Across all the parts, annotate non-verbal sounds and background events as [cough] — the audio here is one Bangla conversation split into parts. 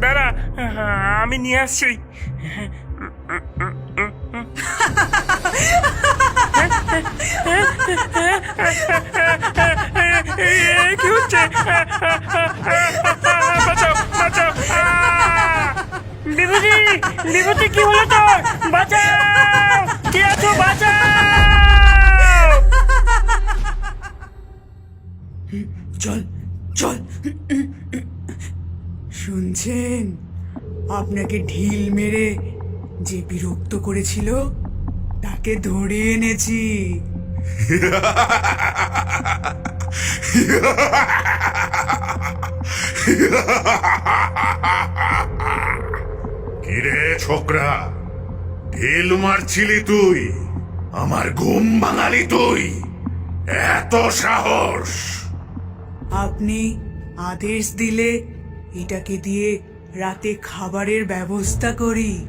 দাঁড়া আমি নিয়ে আসছি। কি বিভূতি কি হলো তোর? শুনছেন আপনাকে ঢিল মেরে যে বিরক্ত করেছিল তাকে ধরে এনেছি। কিরে ছোকরা ঢিল মারছিলি তুই? আমার ঘুম ভাঙালি তুই? এত সাহস! আপনি আদেশ দিলে এটাকে দিয়ে রাতে খাবারের ব্যবস্থা করি।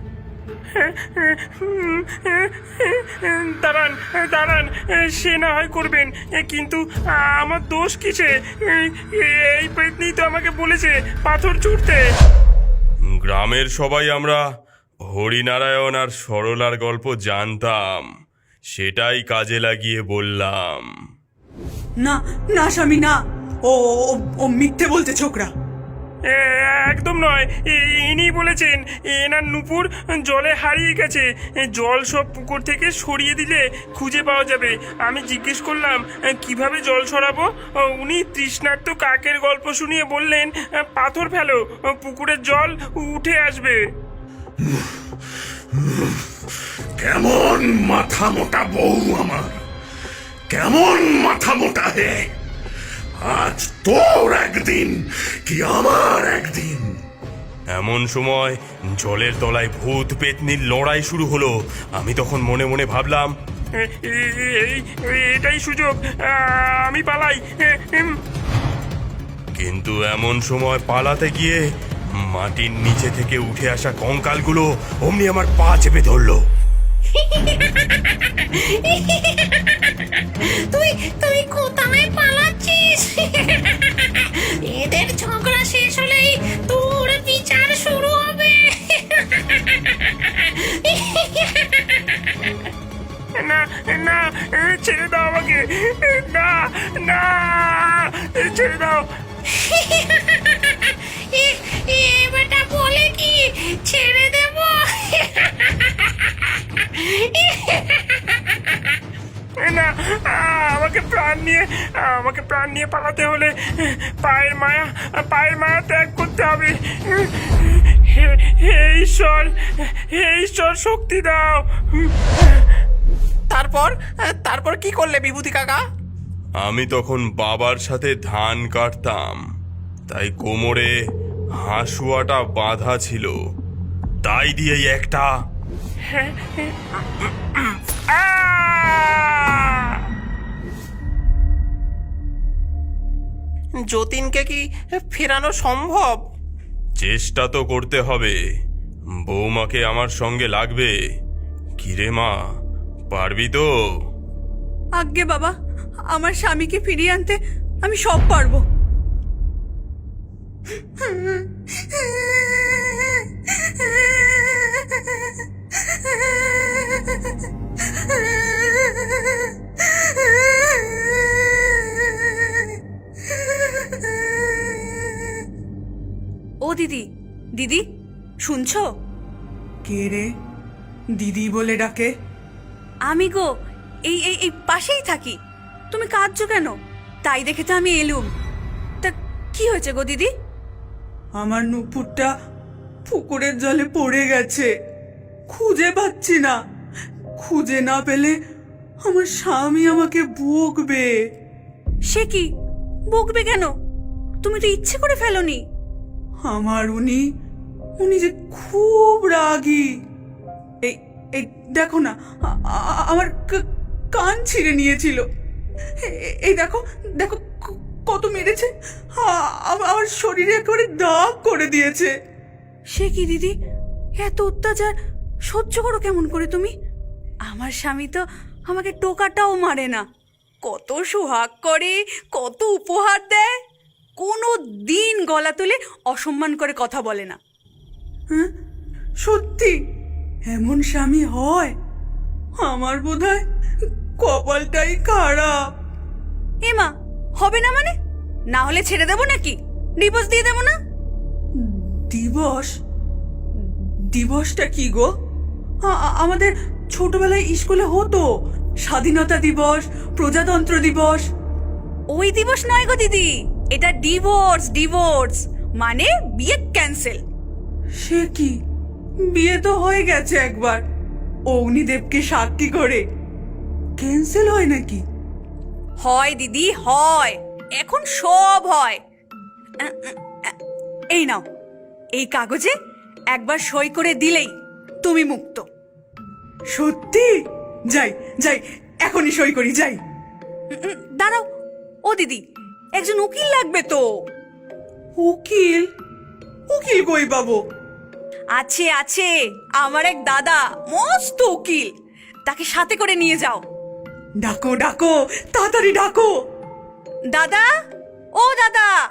দাঁড়ান দাঁড়ান সে না হয় করবেন। কিন্তু আমার দোষ কিসে? এই পেতনি তো আমাকে বলেছে পাথর ছুটতে গ্রামের সবাই আমরা হরিনারায়ণ আর সরলার গল্প জানতাম। সেটাই কাজে লাগিয়ে বললাম। না না স্বামী না। ও ও- মিথ্যে বলতে ছোকরা। একদম নয়। ইনি বলেছেন, এনার নুপুর জলে হারিয়ে গেছে। জল সব পুকুর থেকে সরিয়ে দিলে খুঁজে পাওয়া যাবে। আমি জিজ্ঞেস করলাম কীভাবে জল সরাবো? উনি তৃষ্ণার্ত কাকের গল্প শুনিয়ে বললেন পাথর ফেলো পুকুরের জল উঠে আসবে। কেমন মাথা মোটা বউ আমার। কেমন মাথা মোটা হে। আজ তোর একদিন কি আমার একদিন? এমন সময় জলের তলায় ভূত পেতনির লড়াই শুরু হলো। আমি তখন মনে মনে ভাবলাম এটাই সুযোগ আমি পালাই। কিন্তু এমন সময় পালাতে গিয়ে মাটির নিচে থেকে উঠে আসা কঙ্কালগুলো অমনি আমার পা চেপে ধরলো। [laughs] না ছেড়ে দাও আমাকে। না না ছেড়ে দাও। এ এ বলে কি? ছেড়ে দেব? না আমাকে প্রাণ নিয়ে আমাকে প্রাণ নিয়ে পালাতে হলে পায়ের মায়া পায়ের মায়া ত্যাগ করতে হবে। হে ঈশ্বর হে ঈশ্বর শক্তি দাও। তারপর? তারপর কি করলে বিভূতি কাকা? আমি তখন বাবার সাথে ধান কাটতাম। তাই কোমরে হাসুয়াটা বাঁধা ছিল। তাই দিয়েই একটা। যতীনকে কি ফেরানো সম্ভব? চেষ্টা তো করতে হবে। বৌমাকে আমার সঙ্গে লাগবে। কিরে মা পারবি তো? আজ্ঞে বাবা আমার স্বামীকে ফিরিয়ে আনতে আমি সব পারব। ও দিদি দিদি শুনছো? কে রে? দিদি বলে ডাকে। আমি গো এই এই এই পাশেই থাকি। তুমি কাঁদছো কেন? তাই দেখে তো আমি এলুম। তা কি হয়েছে গো দিদি? আমার নুপুরটা পুকুরের জলে পড়ে গেছে। খুঁজে পাচ্ছি না। খুঁজে না পেলে আমার স্বামী আমাকে বকবে। সে কি? বকবে কেন? তুমি তো ইচ্ছে করে ফেলোনি। আমার উনি উনি যে খুব রাগী। এই এই দেখো না আমার কান ছিঁড়ে নিয়েছিল। এই দেখো দেখো কত মেরেছে। আমার শরীরে একেবারে দাগ করে দিয়েছে। সে কি দিদি? এত অত্যাচার সহ্য করো কেমন করে তুমি? আমার স্বামী তো আমাকে টোকাটাও মারে না। কত সোহাগ করে কত উপহার দেয়। কোনো দিন গলা তুলে অসম্মান করে কথা বলে না। হ্যাঁ? সত্যি? এমন স্বামী হয়? আমার বোধহয় কপালটাই খারাপ। এমা হবে না মানে? না হলে ছেড়ে দেবো নাকি? ডিভোর্স দিয়ে দেবো না? দিবস দিবসটা কি গো? আমাদের ছোটবেলায় স্কুলে হতো। স্বাধীনতা দিবস প্রজাতন্ত্র দিবস। ওই দিবস নয় গো দিদি এটা ডিভোর্স ডিভোর্স। মানে বিয়ে ক্যান্সেল। সে কি? বিয়ে তো হয়ে গেছে একবার। অগ্নিদেবকে সাক্ষী করে। ক্যান্সেল হয় নাকি? হয় দিদি হয়। এখন সব হয়। এই নাও। এই কাগজে একবার সই করে দিলেই তুমি মুক্ত। সত্যি? যাই যাই এখনই সই করি যাই। দাঁড়াও। ও দিদি একজন উকিল লাগবে তো। উকিল? উকিল কই পাবো? আছে আছে। আমার এক দাদা মস্ত উকিল। তাকে সাথে করে নিয়ে যাও। ডাকো ডাকো তাড়াতাড়ি ডাকো। দাদা? ও দাদা।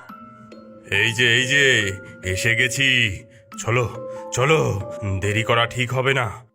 এই যে এই যে এসে গেছি। চলো চলো দেরি করা ঠিক হবে না।